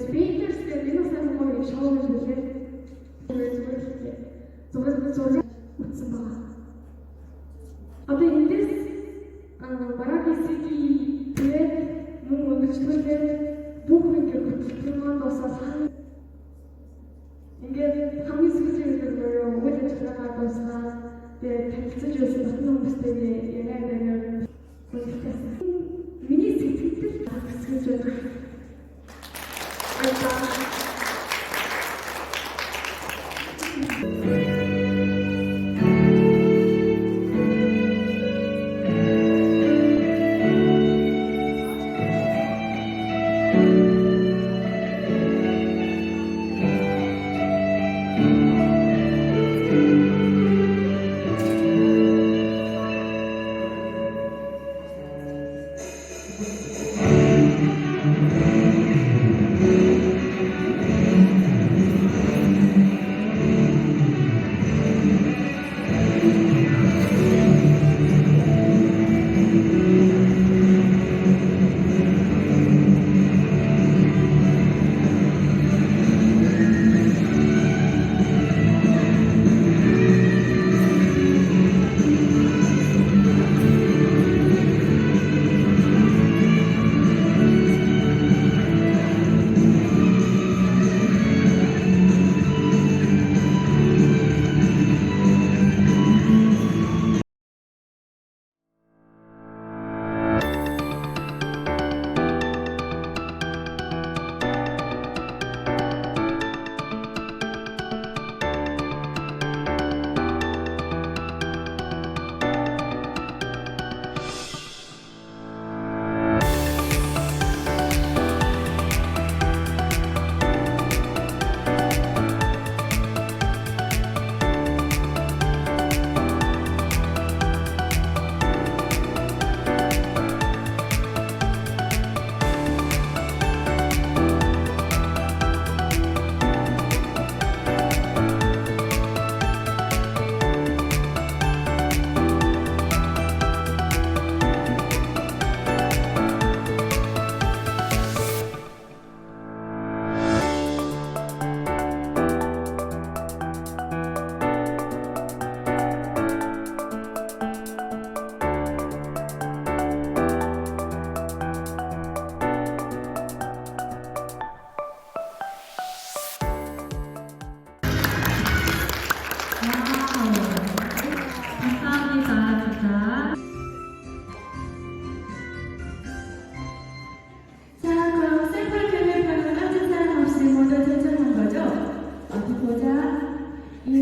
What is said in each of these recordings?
speakers дээр энэ сайн гоё юм шоу гэж хэлээ. Зүгээр зүгээр зүгээр утсан байна. Одоо эндээс Барака Сити тэгээд мөн өгөгчдөлтэй бүх үнээр хөтөлбөр маань босоо сайн ингээд хамгийн сүүлийн үед өөрөө мөн ажиллагаа дуусгаад тэгээд танилцж байсан батны хүмүүстэй яриа яриа Миний сэтгэл хөдлөл хэсгэж байна.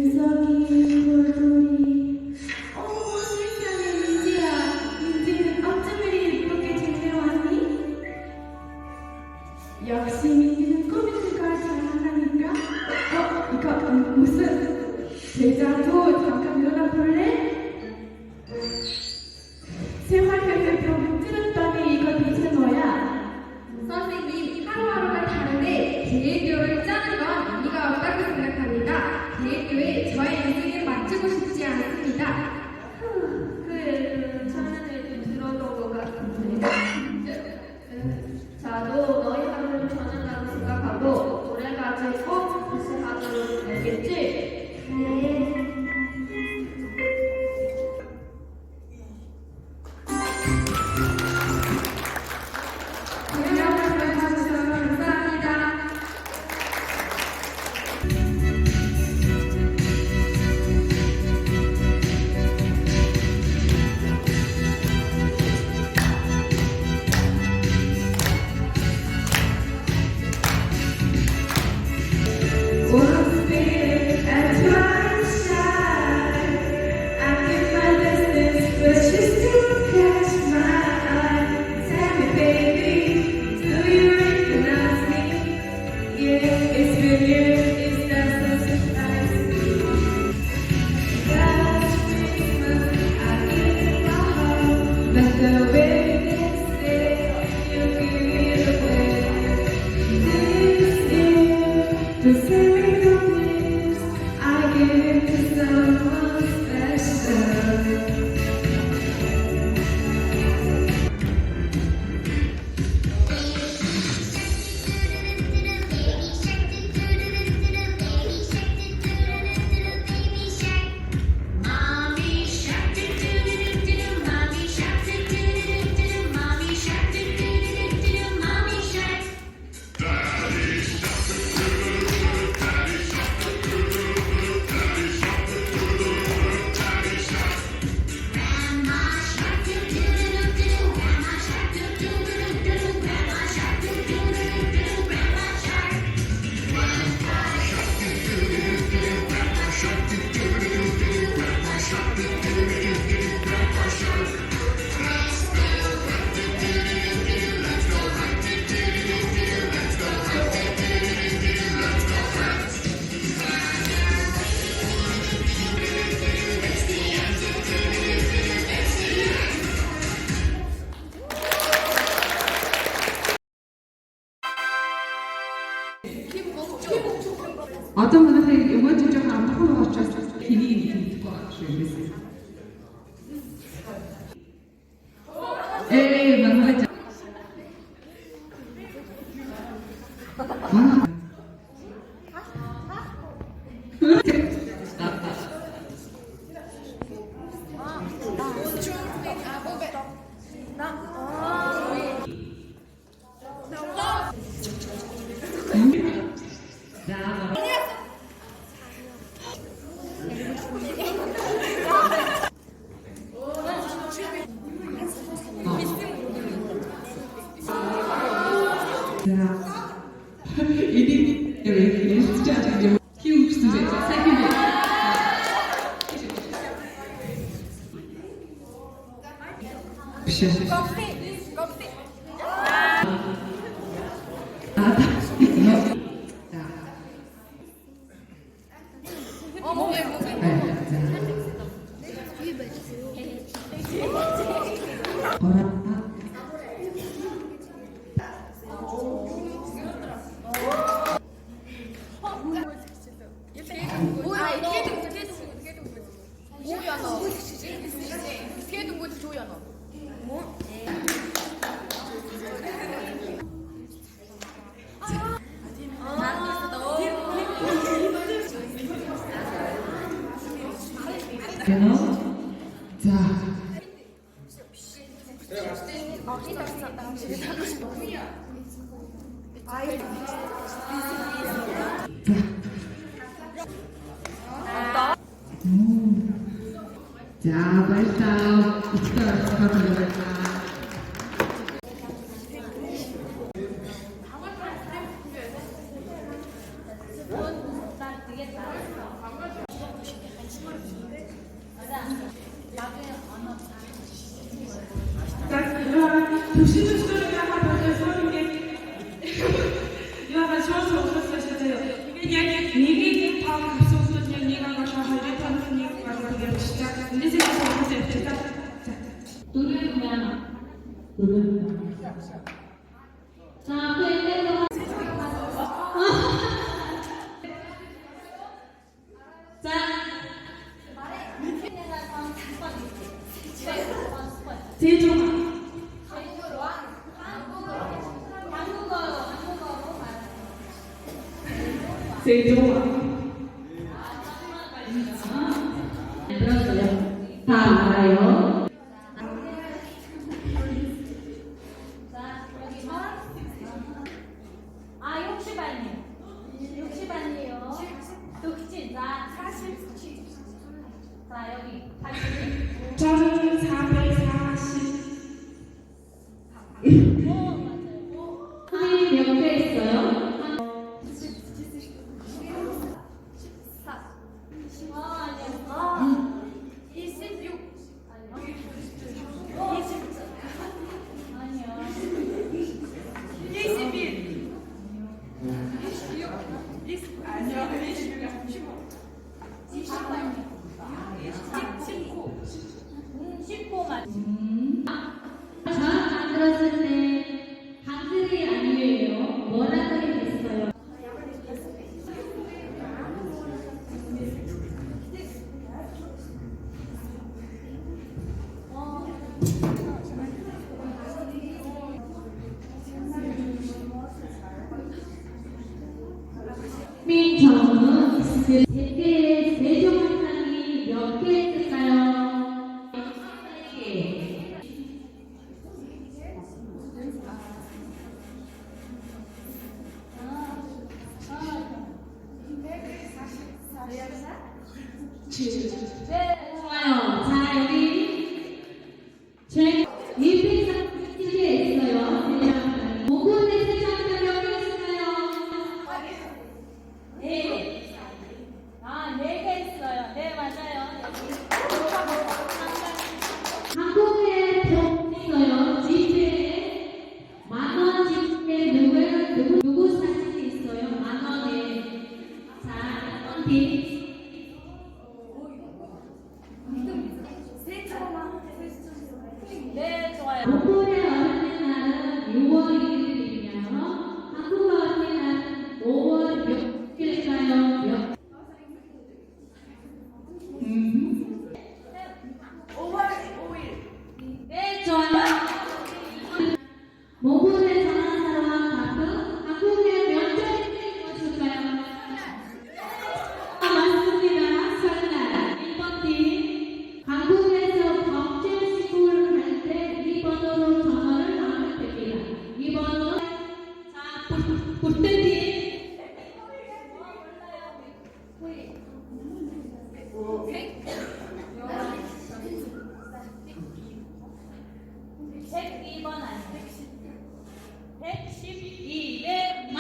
Jesus. Amen. 커피 커피 어머 걸었다 뭐야 너 스케이트 뭐지? 조이야 너 스케이트 뭐지? 조이야 너 되나? 자. 자, 맛있다. 이따 가자. 제주항 제주로 한국어 한국어로 한국어로 제주항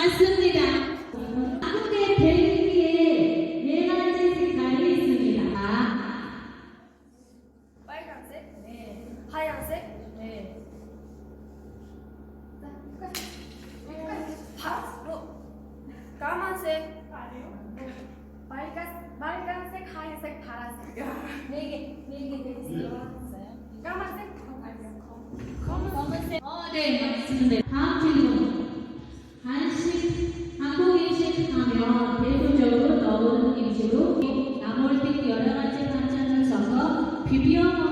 112대 맞습니다. 써서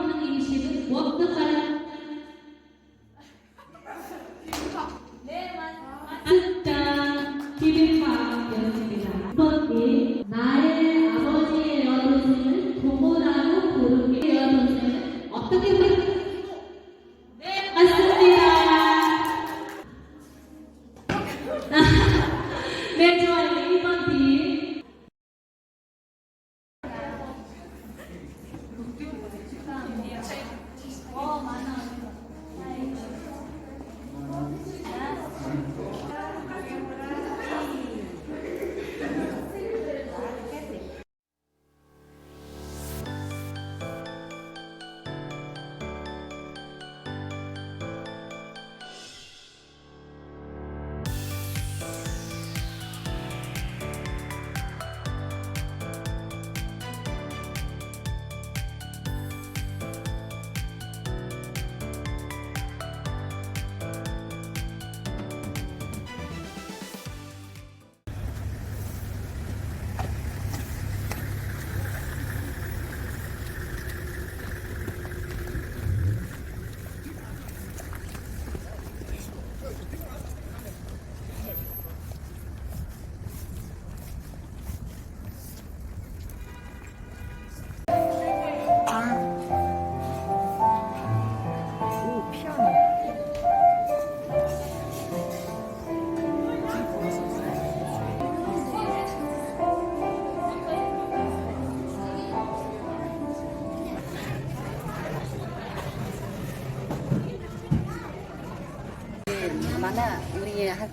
많아 우리 한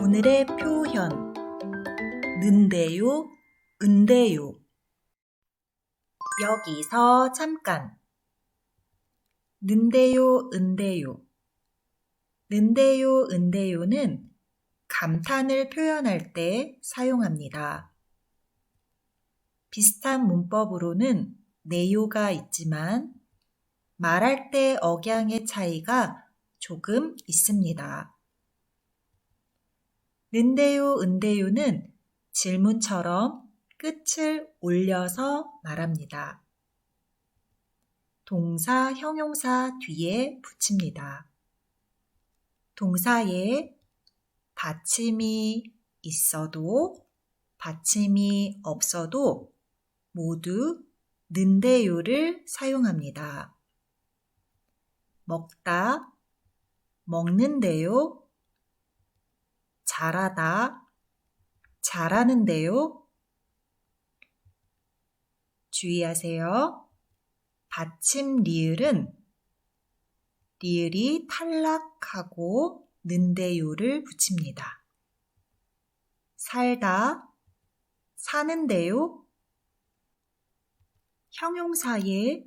오늘의 표현. 는데요, 은데요. 여기서 잠깐. 는데요, 은데요. 는데요, 은데요는 감탄을 표현할 때 사용합니다. 비슷한 문법으로는 네요가 있지만 말할 때 억양의 차이가 조금 있습니다. 는데요, 은데요는 질문처럼 끝을 올려서 말합니다. 동사, 형용사 뒤에 붙입니다. 동사에 받침이 있어도 받침이 없어도 모두 는데요를 사용합니다. 먹다, 먹는데요, 잘하다, 잘하는데요. 주의하세요. 받침 리을은 리을이 탈락하고 는데요를 붙입니다. 살다, 사는데요. 형용사에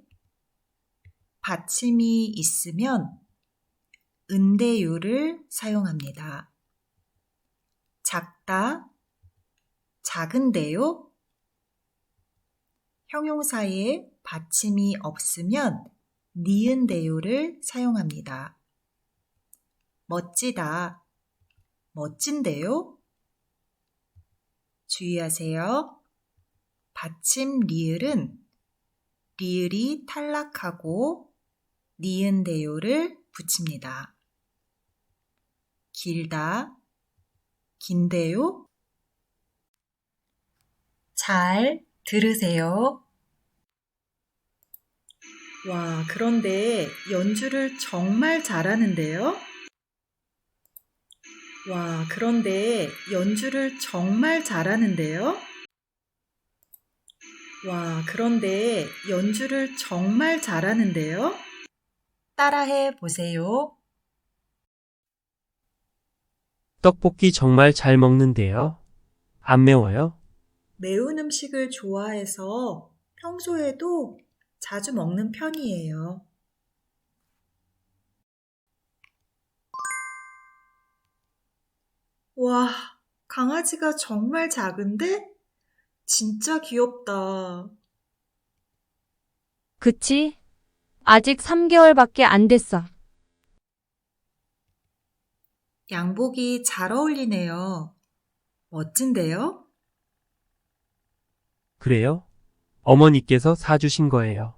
받침이 있으면 은데요를 사용합니다. 작다, 작은데요. 형용사에 받침이 없으면 니은데요를 사용합니다. 멋지다, 멋진데요. 주의하세요. 받침 리을은 리을이 탈락하고 니은데요를 붙입니다. 길다, 긴데요. 잘 들으세요. 와, 그런데 연주를 정말 잘하는데요? 와, 그런데 연주를 정말 잘하는데요? 와, 그런데 연주를 정말 잘하는데요? 따라해 보세요. 떡볶이 정말 잘 먹는데요. 안 매워요? 매운 음식을 좋아해서 평소에도 자주 먹는 편이에요. 와, 강아지가 정말 작은데? 진짜 귀엽다. 그치? 아직 3개월밖에 안 됐어. 양복이 잘 어울리네요. 멋진데요? 그래요? 어머니께서 사주신 거예요.